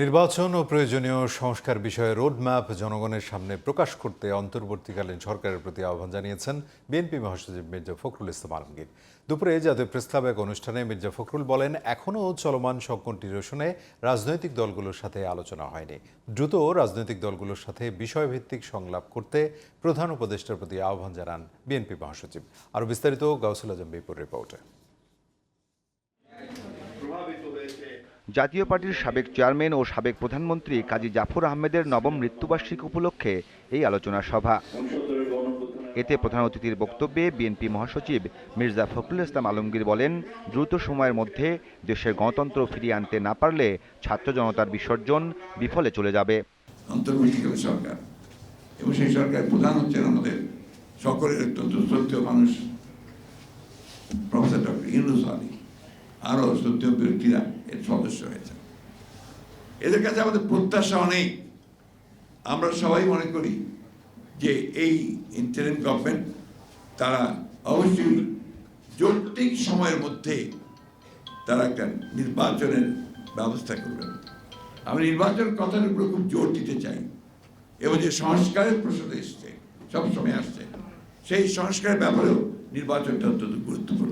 নির্বাচন ও প্রয়োজনীয় সংস্কার বিষয়ে রোডম্যাপ জনগণের সামনে প্রকাশ করতে অন্তর্বর্তীকালীন সরকারের প্রতি আহ্বান জানিয়েছেন বিএনপি মহাসচিব মির্জা ফখরুল ইসলাম আলমগীর। দুপুরে জাতীয় প্রেস ক্লাব এক অনুষ্ঠানে মির্জা ফখরুল বলেন, এখনও চলমান সংকট নিরসনে রাজনৈতিক দলগুলোর সাথে আলোচনা হয়নি। দ্রুত রাজনৈতিক দলগুলোর সাথে বিষয়ভিত্তিক সংলাপ করতে প্রধান উপদেষ্টার প্রতি আহ্বান জানান বিএনপি মহাসচিব। আরও বিস্তারিত গাউসুল আজম বিপুর রিপোর্টে। জাতীয় পার্টির সাবেক চেয়ারম্যান ও সাবেক প্রধানমন্ত্রী কাজী জাফর আহমেদের নবম মৃত্যুবার্ষিকী উপলক্ষে এই আলোচনা সভা। এতে প্রধান অতিথির বক্তব্যে বিএনপি মহাসচিব মির্জা ফখরুল ইসলাম আলমগীর বলেন, দ্রুত সময়ের মধ্যে দেশের গণতন্ত্র ফিরিয়ে আনতে না পারলে ছাত্র জনতার বিসর্জন বিফলে চলে যাবে। সরকার এবং সেই প্রধান হচ্ছেন আমাদের সকলের অত্যন্ত শ্রদ্ধেয় মানুষ প্রফেসর ডক্টর আলী। আরও শ্রদ্ধেয় ব্যক্তিরা এর সদস্য হয়েছে। এদের কাছে আমাদের প্রত্যাশা অনেক। আমরা সবাই মনে করি যে এই ইন্টারিম গভর্নমেন্ট তারা অবশ্যই যৌক্তিক সময়ের মধ্যে তারা একটা নির্বাচনের ব্যবস্থা করবেন আমি নির্বাচন কথার উপরে খুব জোর দিতে চাই। এবং যে সংস্কারের প্রশ্ন এসছে, সবসময় আসছে, সেই সংস্কারের ব্যাপারেও নির্বাচনটা অত্যন্ত গুরুত্বপূর্ণ।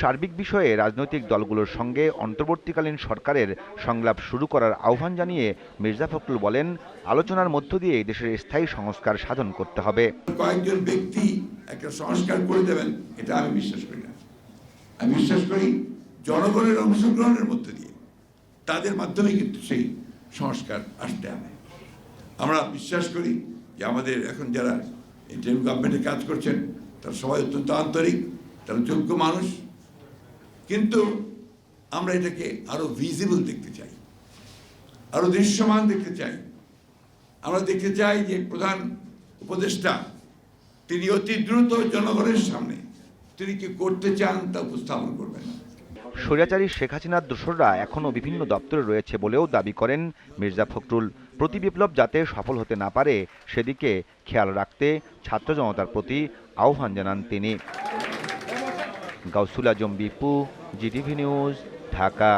সার্বিক বিষয়ে রাজনৈতিক দলগুলোর সঙ্গে অন্তর্বর্তীকালীন সরকারের সংলাপ শুরু করার আহ্বান জানিয়ে মির্জা ফখরুল বলেন, আলোচনার মধ্য দিয়ে দেশের স্থায়ী সংস্কার সাধন করতে হবে। কয়েকজন ব্যক্তি একটা সংস্কার করে দেবেন, এটা আমি বিশ্বাস করি না। আমি বিশ্বাস করি জনগণের অংশগ্রহণের মধ্য দিয়ে তাদের মাধ্যমে কিন্তু সেই সংস্কার আসতে হবে। আমরা বিশ্বাস করি যে আমাদের এখন যারা ইন্টারিম গভর্নমেন্টে কাজ করছেন, তারা সবাই অত্যন্ত আন্তরিক, তারা যোগ্য মানুষ। কিন্তু আমরা এটাকে আরও ভিজিবল দেখতে চাই, আরও দৃশ্যমান দেখতে চাই। আমরা দেখতে চাই যে প্রধান উপদেষ্টা, তিনি অতি দ্রুত জনগণের সামনে তিনি কি করতে চান তা উপস্থাপন করবেন। স্বৈরাচারী শেখ হাসিনার দোসররা এখনও বিভিন্ন দপ্তরে রয়েছে বলেও দাবি করেন মির্জা ফখরুল। প্রতি বিপ্লব যাতে সফল হতে না পারে, সেদিকে খেয়াল রাখতে ছাত্র জনতার প্রতি আহ্বান জানান তিনি। Gausul Azam Bipu GTV news Dhaka.